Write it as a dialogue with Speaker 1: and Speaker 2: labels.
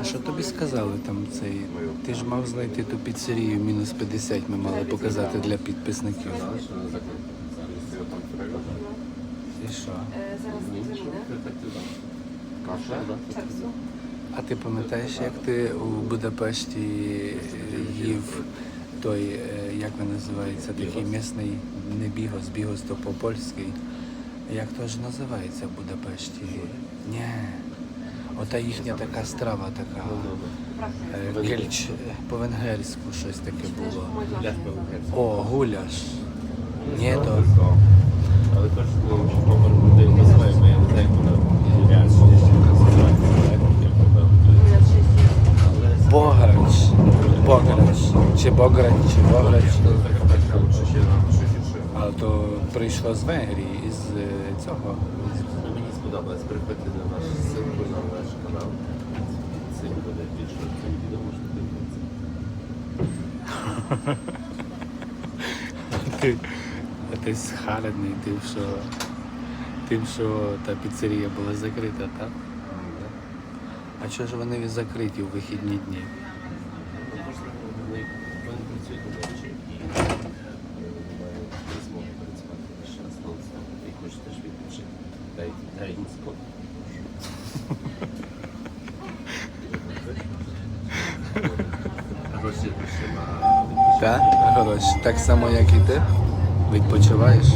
Speaker 1: А що тобі сказали там цей? Ти ж мав знайти ту піцерію мінус 50, ми мали показати для підписників. І що? А ти пам'ятаєш, як ти у Будапешті їв той, е, як він називається, такий місний не бігос, бігос то по-польськи. Як то ж називається в Будапешті? Ні. Ота їхня така страва така. е, Гельч е, по-венгерську щось таке було. О, гуляш. Ні, то.
Speaker 2: Але що номер людей називаємо, я не знаю, як
Speaker 1: Богач. Богач. Чи Бограч, чи Бограч. А то прийшло з Венгрії, із е, цього.
Speaker 2: Сподобалось приходьте на наш ссылку на наш канал. Цим буде більше цим відео можете дивитися.
Speaker 1: Ти, ти схарений тим, що тим, що та піцерія була закрита, так? А чого ж вони закриті у вихідні дні?
Speaker 2: Ну, вони працюють ночі і не змоги працювати час нон-стоп. І хочете ж відпочити. Дай, дай.
Speaker 1: Так само, як і ти? Відпочиваєш?